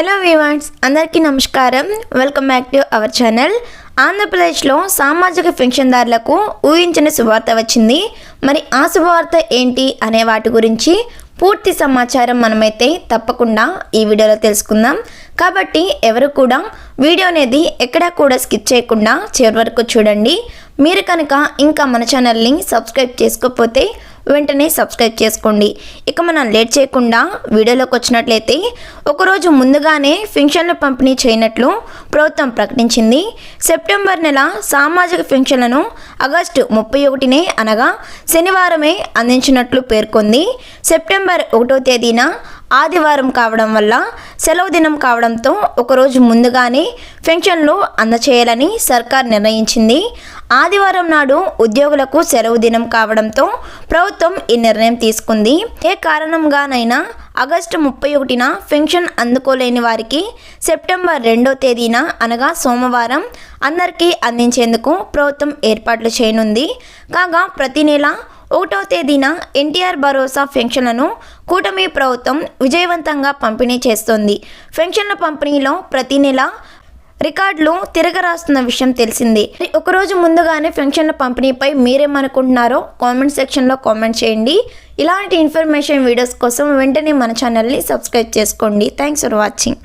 Hello వివాన్స్ అందరికీ నమస్కారం. Welcome back to our channel ఆంధ్రప్రదేశ్లో సామాజిక పెన్షన్దారులకు ఊహించిన శుభవార్త వచ్చింది. మరి ఆ శుభవార్త ఏంటి అనే వాటి గురించి పూర్తి సమాచారం మనమైతే తప్పకుండా ఈ వీడియోలో తెలుసుకుందాం. కాబట్టి ఎవరు కూడా వీడియో అనేది ఎక్కడా కూడా స్కిప్ చేయకుండా చివరి వరకు చూడండి. మీరు కనుక ఇంకా మన ఛానల్ని సబ్స్క్రైబ్ చేసుకోకపోతే వెంటనే సబ్స్క్రైబ్ చేసుకోండి. ఇక మనం లేట్ చేయకుండా వీడియోలోకి వచ్చినట్లయితే ఒకరోజు ముందుగానే పెన్షన్లు పంపిణీ చేయనట్లు ప్రభుత్వం ప్రకటించింది. సెప్టెంబర్ నెల సామాజిక పెన్షన్లను ఆగస్టు ముప్పై ఒకటినే అనగా శనివారమే అందించినట్లు పేర్కొంది. సెప్టెంబర్ ఒకటో తేదీన ఆదివారం కావడం వల్ల సెలవు దినం కావడంతో ఒకరోజు ముందుగానే పెన్షన్లు అందచేయాలని సర్కార్ నిర్ణయించింది. ఆదివారం నాడు ఉద్యోగులకు సెలవు దినం కావడంతో ప్రభుత్వం ఈ నిర్ణయం తీసుకుంది. ఏ కారణంగానైనా ఆగస్టు ముప్పై ఒకటిన పెన్షన్ అందుకోలేని వారికి సెప్టెంబర్ రెండో తేదీన అనగా సోమవారం అందరికీ అందించేందుకు ప్రభుత్వం ఏర్పాట్లు చేయనుంది. కాగా ప్రతి నెల ఒకటో తేదీన ఎన్టీఆర్ భరోసా పెన్షన్లను కూటమి ప్రభుత్వం విజయవంతంగా పంపిణీ చేస్తోంది. పెన్షన్ల పంపిణీలో ప్రతి నెల రికార్డులు తిరగరాస్తున్న విషయం తెలిసింది. ఒకరోజు ముందుగానే పెన్షన్ల పంపిణీపై మీరేమనుకుంటున్నారో కామెంట్ సెక్షన్లో కామెంట్ చేయండి. ఇలాంటి ఇన్ఫర్మేషన్ వీడియోస్ కోసం వెంటనే మన ఛానల్ని సబ్స్క్రైబ్ చేసుకోండి. Thanks for watching